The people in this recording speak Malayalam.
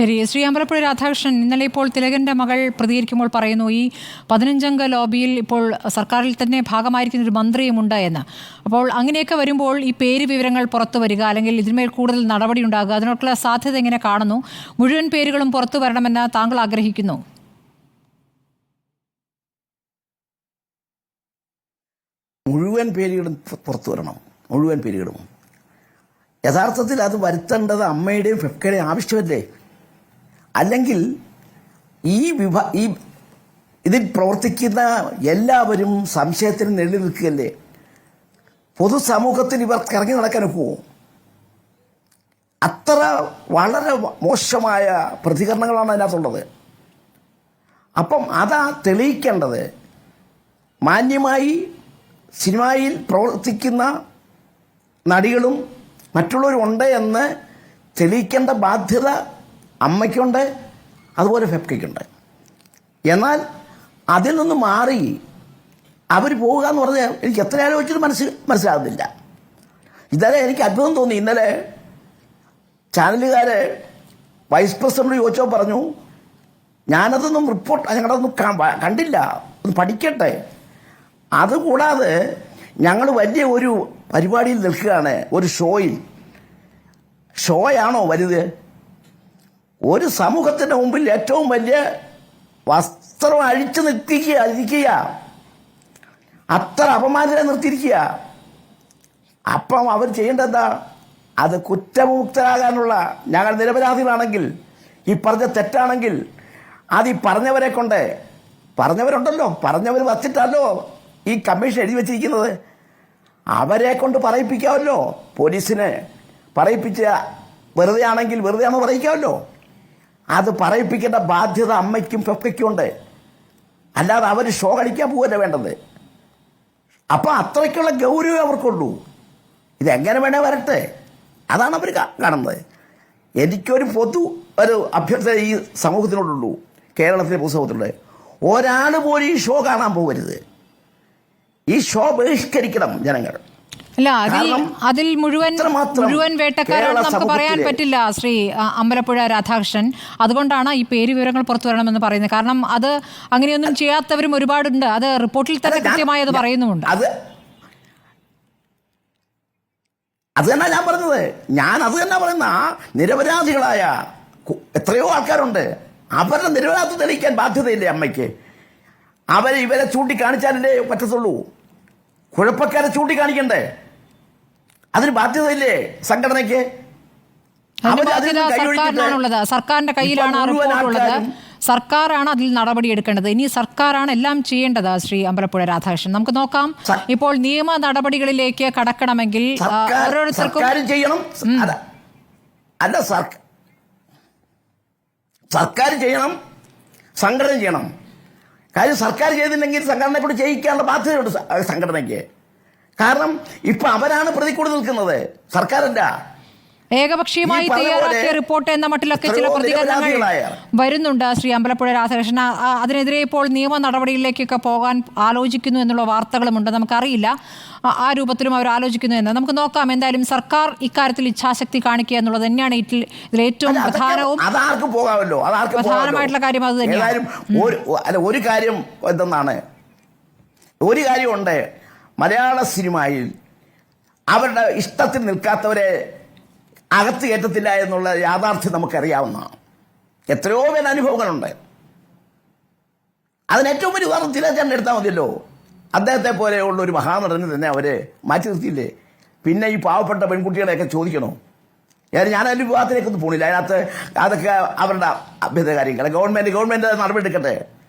ശരി ശ്രീ അമ്പലപ്പുഴ രാധാകൃഷ്ണൻ ഇന്നലെ ഇപ്പോൾ തിലകന്റെ മകൾ പ്രതികരിക്കുമ്പോൾ പറയുന്നു ഈ പതിനഞ്ചംഗ ലോബിയിൽ ഇപ്പോൾ സർക്കാരിൽ തന്നെ ഭാഗമായിരിക്കുന്ന ഒരു മന്ത്രിയുമുണ്ട് എന്ന്. അപ്പോൾ അങ്ങനെയൊക്കെ വരുമ്പോൾ ഈ പേര് വിവരങ്ങൾ പുറത്തു വരിക അല്ലെങ്കിൽ ഇതിന്മേൽ കൂടുതൽ നടപടി ഉണ്ടാകുക അതിനോടുള്ള സാധ്യത എങ്ങനെ കാണുന്നു? മുഴുവൻ പേരുകളും പുറത്തു വരണമെന്ന് താങ്കൾ ആഗ്രഹിക്കുന്നു. മുഴുവൻ പേരുകളും പുറത്തു വരണം. മുഴുവൻ പേരുകളും. യഥാർത്ഥത്തിൽ അത് വരുത്തേണ്ടത് അമ്മയുടെയും ഫെഫ്കയുടെയും ആവശ്യമല്ലേ? അല്ലെങ്കിൽ ഈ വിഭ ഈ ഇതിൽ പ്രവർത്തിക്കുന്ന എല്ലാവരും സംശയത്തിന് നെള്ളി നിൽക്കുകയല്ലേ? പൊതുസമൂഹത്തിൽ ഇവർക്ക് ഇറങ്ങി നടക്കാൻ ഒക്കുമോ അത്ര വളരെ മോശമായ പ്രതികരണങ്ങളാണ് അതിനകത്തുള്ളത്. അപ്പം അതാ തെളിയിക്കേണ്ടത്. മാന്യമായി സിനിമയിൽ പ്രവർത്തിക്കുന്ന നടികളും മറ്റുള്ളവരുണ്ട് എന്ന് തെളിയിക്കേണ്ട ബാധ്യത അമ്മയ്ക്കുണ്ട് അതുപോലെ ഫെഫ്കയ്ക്കുണ്ട് എന്നാൽ അതിൽ നിന്ന് മാറി അവർ പോവുക എന്ന് പറഞ്ഞാൽ എനിക്ക് എത്ര ആലോചിച്ചിട്ട് മനസ്സിൽ മനസ്സിലാകുന്നില്ല ഇന്നലെ എനിക്ക് അത്ഭുതം തോന്നി. ഇന്നലെ ചാനലുകാരെ വൈസ് പ്രസിഡന്റ് ചോദിച്ചോ പറഞ്ഞു ഞാനതൊന്നും റിപ്പോർട്ട് ഞങ്ങളതൊന്നും കണ്ടില്ല. ഒന്ന് പഠിക്കട്ടെ. അതുകൂടാതെ ഞങ്ങൾ വലിയ ഒരു പരിപാടിയിൽ നിൽക്കുകയാണ് ഒരു ഷോയിൽ. ഷോയാണോ വലുത്? ഒരു സമൂഹത്തിന്റെ മുമ്പിൽ ഏറ്റവും വലിയ വസ്ത്രം അഴിച്ചു നിർത്തിക്കുക ഇരിക്കുക അത്ര അപമാനരെ നിർത്തിയിരിക്കുക. അപ്പം അവർ ചെയ്യേണ്ടത് എന്താ അത് കുറ്റമുക്തരാകാനുള്ള ഞങ്ങൾ നിരപരാധികളാണെങ്കിൽ ഈ പറഞ്ഞ തെറ്റാണെങ്കിൽ അത് ഈ പറഞ്ഞവരെ കൊണ്ട് പറഞ്ഞവരുണ്ടല്ലോ പറഞ്ഞവർ വച്ചിട്ടല്ലോ ഈ കമ്മീഷൻ എഴുതി വെച്ചിരിക്കുന്നത്. അവരെ കൊണ്ട് പറയിപ്പിക്കാമല്ലോ പോലീസിനെ പറയിപ്പിച്ച വെറുതെയാണെങ്കിൽ വെറുതെ ആണെന്ന് പറയിക്കാമല്ലോ. അത് പറയിപ്പിക്കേണ്ട ബാധ്യത അമ്മയ്ക്കും ഫെഫയ്ക്കും ഉണ്ട്. അല്ലാതെ അവർ ഷോ കളിക്കാൻ പോവല്ല വേണ്ടത്? അപ്പം അത്രയ്ക്കുള്ള ഗൗരവം അവർക്കുള്ളൂ. ഇതെങ്ങനെ വേണേ വരട്ടെ? അതാണ് അവർ കാണുന്നത്. എനിക്കൊരു പൊതു ഒരു അഭ്യർത്ഥന ഈ സമൂഹത്തിനോടുള്ളൂ. കേരളത്തിലെ പൊതുസമൂഹത്തിലുള്ളത് ഒരാൾ പോലും ഈ ഷോ കാണാൻ പോകരുത്. ഈ ഷോ ബഹിഷ്കരിക്കണം ജനങ്ങൾ. അല്ല അതിൽ അതിൽ മുഴുവൻ മുഴുവൻ വേട്ടക്കാരാണ് കേരള നമുക്ക് പറയാൻ പറ്റില്ല ശ്രീ അമ്പലപ്പുഴ രാധാകൃഷ്ണൻ. അതുകൊണ്ടാണ് ഈ പേര് വിവരങ്ങൾ പുറത്തു വരണമെന്ന് പറയുന്നത്. കാരണം അത് അങ്ങനെയൊന്നും ചെയ്യാത്തവരും ഒരുപാടുണ്ട്. അത് റിപ്പോർട്ടിൽ തന്നെ കൃത്യമായി അത് പറയുന്നുമുണ്ട്. അത് തന്നെ ഞാൻ പറഞ്ഞത്. ഞാൻ അത് തന്നെ പറയുന്ന ആ നിരപരാധികളായ എത്രയോ ആൾക്കാരുണ്ട്. അവരുടെ നിരപരാധി തെളിയിക്കാൻ ബാധ്യതയില്ലേ അമ്മയ്ക്ക്? അവരെ ഇവരെ ചൂണ്ടിക്കാണിച്ചാലല്ലേ പറ്റത്തുള്ളൂ. കുഴപ്പക്കാരെ ചൂണ്ടിക്കാണിക്കണ്ടേ? അതിന് ബാധ്യതയില്ലേ സംഘടനയ്ക്ക്? സർക്കാരിനാണുള്ളത്. സർക്കാരിന്റെ കയ്യിലാണ് ആ റിപ്പോർട്ട് ഉള്ളത്. സർക്കാരാണ് അതിൽ നടപടി എടുക്കേണ്ടത്. ഇനി സർക്കാരാണ് എല്ലാം ചെയ്യേണ്ടത് ശ്രീ അമ്പലപ്പുഴ രാധാകൃഷ്ണൻ. നമുക്ക് നോക്കാം. ഇപ്പോൾ നിയമ നടപടികളിലേക്ക് കടക്കണമെങ്കിൽ ഓരോരുത്തർക്കും ചെയ്യണം. അല്ല സർക്കാർ ചെയ്യണം. സംഘടന ചെയ്യണം. കാര്യം സർക്കാർ ചെയ്തില്ലെങ്കിൽ സംഘടനയെ കൂടി ചെയ്യിക്കാനുള്ള ബാധ്യതയുണ്ട് സംഘടനയ്ക്ക്. കാരണം ഇപ്പൊ അവരാണ് പ്രതിക്കൂടി നിൽക്കുന്നത്. സർക്കാരല്ല ഏകപക്ഷീയമായി തയ്യാറാക്കിയ റിപ്പോർട്ട് എന്ന മട്ടിലൊക്കെ ചില പ്രതികരണങ്ങൾ വരുന്നുണ്ട് ശ്രീ അമ്പലപ്പുഴ രാധാകൃഷ്ണൻ. ആ- അതിനെതിരെ ഇപ്പോൾ നിയമ നടപടിയിലേക്കൊക്കെ പോകാൻ ആലോചിക്കുന്നു എന്നുള്ള വാർത്തകളുമുണ്ട്. നമുക്കറിയില്ല ആ- രൂപത്തിലും അവർ ആലോചിക്കുന്നു എന്ന്. നമുക്ക് നോക്കാം എന്തായാലും സർക്കാർ ഇക്കാര്യത്തിൽ ഇച്ഛാശക്തി കാണിക്കുക എന്നുള്ളത് തന്നെയാണ് ഇതിൽ ഏറ്റവും പ്രധാനവും പോകാമല്ലോ? പ്രധാനമായിട്ടുള്ള കാര്യം അത് തന്നെയാണ്. ഒരു കാര്യം എന്തെന്നാണ്? ഒരു കാര്യമുണ്ട്. മലയാള സിനിമയിൽ അവരുടെ ഇഷ്ടത്തിൽ നിൽക്കാത്തവരെ അകത്ത് കയറ്റത്തില്ല എന്നുള്ള യാഥാർത്ഥ്യം നമുക്കറിയാവുന്നതാണ്. എത്രയോ പേര് അനുഭവങ്ങളുണ്ട്. അതിന് ഏറ്റവും വലിയ ഉദാഹരണം തിരച്ചേട്ടൻ എടുത്താൽ മതിയല്ലോ. അദ്ദേഹത്തെ പോലെയുള്ള ഒരു മഹാനടന് തന്നെ അവരെ മാറ്റി നിർത്തിയില്ലേ? പിന്നെ ഈ പാവപ്പെട്ട പെൺകുട്ടികളെയൊക്കെ ചോദിക്കണോ? ഞാൻ അതിന്റെ വിവാഹത്തിലേക്കൊന്നും പോണില്ല. അതിനകത്ത് അതൊക്കെ അവരുടെ അഭ്യന്തര കാര്യങ്ങൾ ഗവൺമെന്റ് ഗവൺമെന്റ് നടപടി എടുക്കട്ടെ